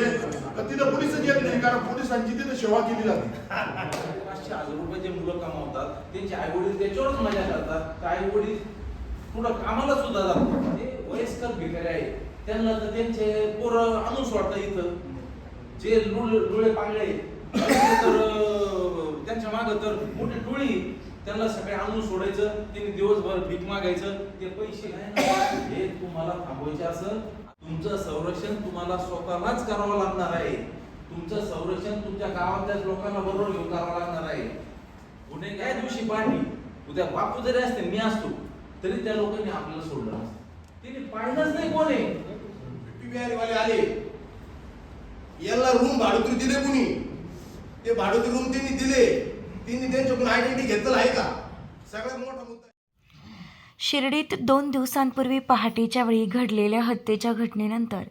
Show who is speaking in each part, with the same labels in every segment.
Speaker 1: म्हणजे तिथं पोलिसच येत नाही कारण पोलिसांची तिथं सेवा केली जाते.
Speaker 2: पाचशे हजार रुपये जे मुलं कमावतात त्यांचे आई वडील त्याच्यावरच मजा करतात. आई वडील पुढं कामाला सुद्धा जातात. ते वयस्कर भिकारी आहे त्यांना तर त्यांचे पोरं आणून सोडतात इथं. जे लुळे लुळे पांगळे तर त्यांच्या मागं तर मोठी टोळी त्यांना सगळे आणून सोडायचं. त्यांनी दिवसभर भीक मागायचं. ते पैसे नाही हे तुम्हाला थांबवायचे असं तुमचं संरक्षण तुम्हाला स्वतःलाच करावं लागणार आहे. तुमचं संरक्षण तुमच्या गावातल्याच लोकांना बरोबर घेऊन करावं लागणार आहे. पुणे काय दिवशी पाणी उद्या बापू जरी असते मी असतो तरी त्या लोकांनी आपल्याला सोडलं नसतं. तिने पाहिलंच नाही कोणी.
Speaker 3: वाले आले. याला रूम भाडोत्री दिले कुणी? ते भाडोत्री रूम त्यांनी दिले. त्यांनी त्यांच्याकडून आयडेंटिटी घेतलं आहे का? सगळ्यात मोठा मुद्दा
Speaker 4: शिर्डीत दोन दिवसांपूर्वी पहाटेच्या वेळी घडलेल्या हत्येच्या घटनेनंतर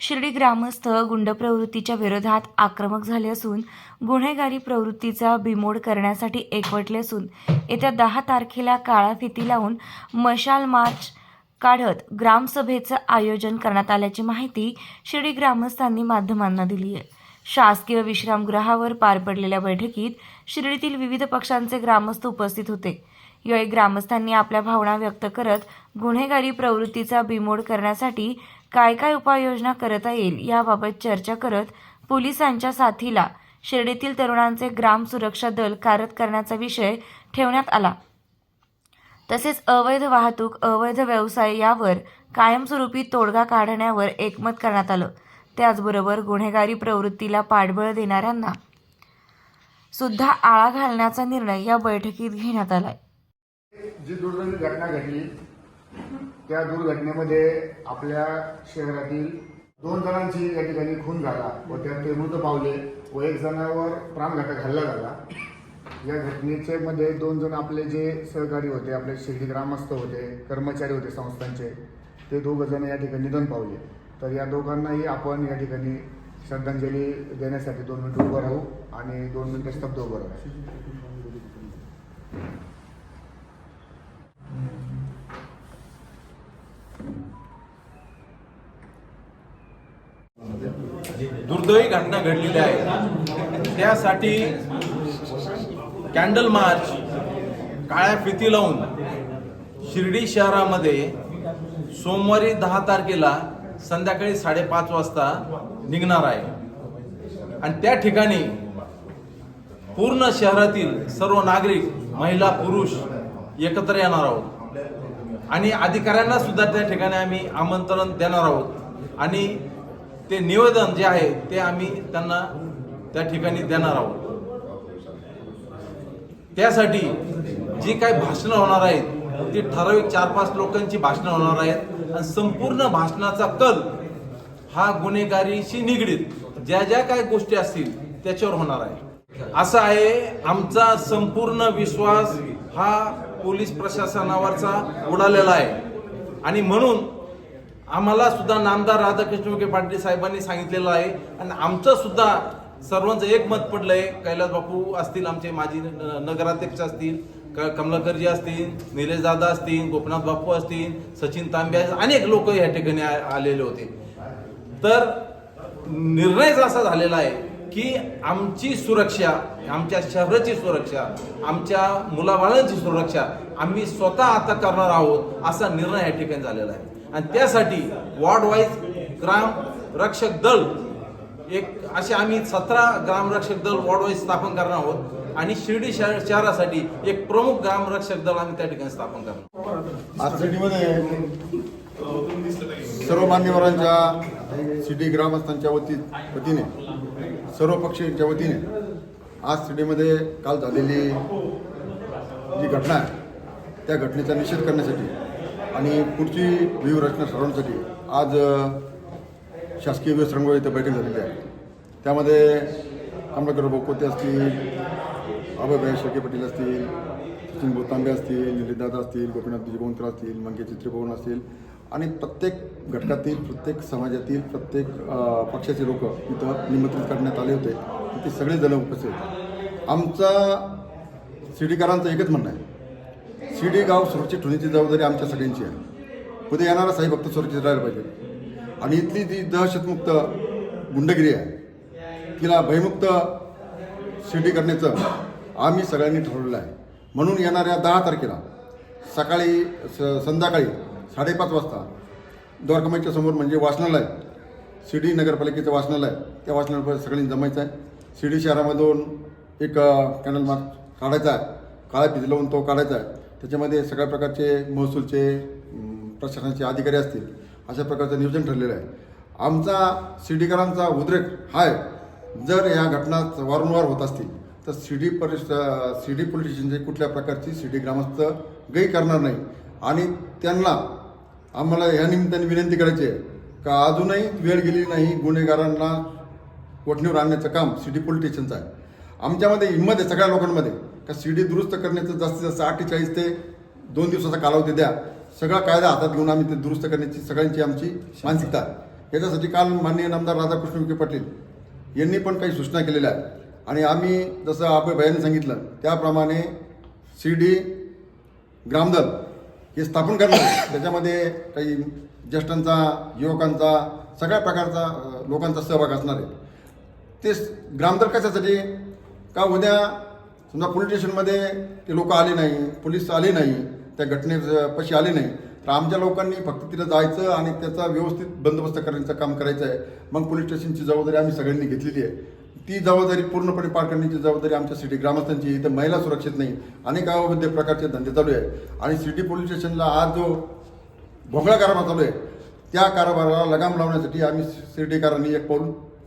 Speaker 4: शिर्डी ग्रामस्थ गुंड प्रवृत्तीच्या विरोधात आक्रमक झाले असून गुन्हेगारी प्रवृत्तीचा बिमोड करण्यासाठी एकवटले असून येत्या दहा तारखेला काळा फिती लावून मशाल मार्च काढत ग्रामसभेचं आयोजन करण्यात आल्याची माहिती शिर्डी ग्रामस्थांनी माध्यमांना दिली आहे. शासकीय विश्रामगृहावर पार पडलेल्या बैठकीत शिर्डीतील विविध पक्षांचे ग्रामस्थ उपस्थित होते. यावेळी ग्रामस्थांनी आपल्या भावना व्यक्त करत गुन्हेगारी प्रवृत्तीचा बिमोड करण्यासाठी काय काय उपाययोजना करता येईल याबाबत चर्चा करत पोलिसांच्या साथीला शिर्डीतील तरुणांचे ग्राम सुरक्षा दल कार्यरत करण्याचा विषय ठेवण्यात आला. तसेच अवैध वाहतूक अवैध व्यवसाय यावर कायमस्वरूपी तोडगा काढण्यावर एकमत करण्यात आलं. त्याचबरोबर गुन्हेगारी प्रवृत्तीला पाठबळ देणाऱ्यांना सुद्धा आळा घालण्याचा निर्णय या बैठकीत घेण्यात आलाय.
Speaker 5: जी दुर्दैवी घटना घडली त्या दुर्घटनेमध्ये आपल्या शहरातील दोन जणांची या ठिकाणी खून झाला व त्यात ते मृत पावले व एक जणावर प्राणघातक हल्ला झाला. या घटनेचे मध्ये दोन जण आपले जे सहकारी होते आपले शेती ग्रामस्थ होते कर्मचारी होते संस्थांचे ते दोघं जण या ठिकाणी निधन पावले. तर या दोघांनाही आपण या ठिकाणी श्रद्धांजली देण्यासाठी दोन मिनिटं उभं राहू आणि दोन मिनिटं स्तब्ध उभं राहू.
Speaker 2: दुर्दैवी घटना घडलेली आहे. त्यासाठी कॅन्डल मार्च काळ्या फिती लावून शिर्डी शहरामध्ये सोमवारी दहा तारखेला संध्याकाळी साडेपाच वाजता निघणार आहे. आणि त्या ठिकाणी पूर्ण शहरातील सर्व नागरिक महिला पुरुष एकत्र येणार आहोत. आणि अधिकाऱ्यांना सुद्धा त्या ठिकाणी आम्ही आमंत्रण देणार आहोत. आणि ते निवेदन जे आहे ते आम्ही त्यांना त्या ठिकाणी देणार आहोत. त्यासाठी जी काही भाषणं होणार आहेत ती ठराविक चार पाच लोकांची भाषणं होणार आहेत आणि संपूर्ण भाषणाचा कल हा गुन्हेगारीशी निगडीत ज्या ज्या काही गोष्टी असतील त्याच्यावर होणार आहे. असं आहे आमचा संपूर्ण विश्वास हा पोलीस प्रशासनावरचा उडालेला आहे. आणि म्हणून आम्हाला सुद्धा नामदार राधाकृष्ण विखे पाटील साहेबांनी सांगितलेलं आहे. आणि आमचं सुद्धा सर्वांचं एक मत पडलं आहे कैलास बापू असतील आमचे माजी न- नगराध्यक्ष असतील क- कमलाकरजी असतील निलेश दादा असतील गोपनाथ बापू असतील सचिन तांबे अनेक लोक या ठिकाणी आ- आलेले होते. तर निर्णयच असा झालेला आहे की आमची सुरक्षा आमच्या शहराची सुरक्षा आमच्या मुलाबाळांची सुरक्षा आम्ही स्वतः आता करणार आहोत असा निर्णय या ठिकाणी झालेला आहे. आणि त्यासाठी वॉर्ड वाईज ग्राम रक्षक दल एक असे आम्ही सतरा ग्राम रक्षक दल वॉर्ड वाईज स्थापन करणार आहोत. आणि शिर्डी शहर शहरासाठी एक प्रमुख ग्राम रक्षक दल आम्ही त्या ठिकाणी स्थापन करणार
Speaker 5: आज सर्व मान्यवरांच्या सिटी ग्रामस्थांच्या वती वतीने सर्व पक्षांच्या वतीने आज सिटीमध्ये काल झालेली जी घटना आहे त्या घटनेचा निषेध करण्यासाठी आणि पुढची व्यूहरचना ठरवण्यासाठी आज शासकीय विसरंगोळ इथं बैठक झालेली आहे. त्यामध्ये कमलाकर बोकोते असतील अभयभाई शेके पाटील असतील सचिन बोतांबे असतील निलेशदादा असतील गोपीनाथ गोंकर असतील मंगे चित्रभवन असतील. आणि प्रत्येक घटकातील प्रत्येक समाजातील प्रत्येक पक्षाचे लोक इथं निमंत्रित करण्यात आले होते. ते सगळे जण उपस्थित होते. आमचा शिडीकरांचं एकच म्हणणं आहे. शिडी गाव सुरक्षित ठेवण्याची जबाबदारी आमच्या सगळ्यांची आहे. उद्या येणारा साई भक्त सुरक्षित राहायला पाहिजे. आणि इथली जी दहशतमुक्त गुंडगिरी आहे तिला भयमुक्त शिर्डी करण्याचं आम्ही सगळ्यांनी ठरवलेलं आहे. म्हणून येणाऱ्या दहा तारखेला सकाळी स संध्याकाळी साडेपाच वाजता द्वारकामाईच्या समोर म्हणजे वाचनालय शिर्डी नगरपालिकेचं वाचनालय त्या वाचनालयावर सगळ्यांनी जमायचं आहे. शिर्डी शहरामधून एक कॅनल मार्क काढायचा आहे. काळा भिज लावून तो काढायचा आहे. त्याच्यामध्ये सगळ्या प्रकारचे महसूलचे प्रशासनाचे अधिकारी असतील अशा प्रकारचं नियोजन ठरलेलं आहे. आमचा शिर्डीकरांचा उद्रेक हाय आहे. जर ह्या घटना वारंवार होत असतील तर शिर्डी परिस शिर्डी पोलीस स्टेशनचे कुठल्या प्रकारची शिर्डी ग्रामस्थ गै करणार नाही. आणि त्यांना आम्हाला ह्या निमित्ताने विनंती करायची आहे का अजूनही वेळ गेली नाही गुन्हेगारांना कोठणीवर आणण्याचं काम सिटी पोलीस स्टेशनचं आहे. आमच्यामध्ये हिंमत आहे सगळ्या लोकांमध्ये. का सीडी दुरुस्त करण्याचं जास्तीत जास्त अठ्ठेचाळीस ते दोन दिवसाचा कालावधी द्या. सगळा कायदा हातात घेऊन आम्ही ते दुरुस्त करण्याची सगळ्यांची आमची मानसिकता. याच्यासाठी काल माननीय नामदार राधाकृष्ण विखे पाटील यांनी पण काही सूचना केलेल्या आहेत. आणि आम्ही जसं आपण भयाने सांगितलं त्याप्रमाणे शिर्डी ग्रामदल हे स्थापन करणार. त्याच्यामध्ये काही ज्येष्ठांचा युवकांचा सगळ्या प्रकारचा लोकांचा सहभाग असणार आहे. ते स- ग्रामदल कशासाठी? का उद्या समजा पोलीस स्टेशनमध्ये ते लोक आले नाही पोलीस आले नाही त्या घटनेपाशी आले नाही तर आमच्या लोकांनी फक्त तिथं जायचं आणि त्याचा व्यवस्थित बंदोबस्त करण्याचं काम करायचं आहे. मग पोलीस स्टेशनची जबाबदारी आम्ही सगळ्यांनी घेतलेली आहे. ती जबाबदारी पूर्णपणे पार करण्याची जबाबदारी आमच्या सिटी ग्रामस्थांची इथं महिला सुरक्षित नाही. अनेक अवैध प्रकारचे धंदे चालू आहे. आणि सिटी पोलीस स्टेशनला आज जो भोंगळा कारभार चालू आहे त्या कारभाराला लगाम लावण्यासाठी आम्ही शिर्डीकरांनी एक पाऊल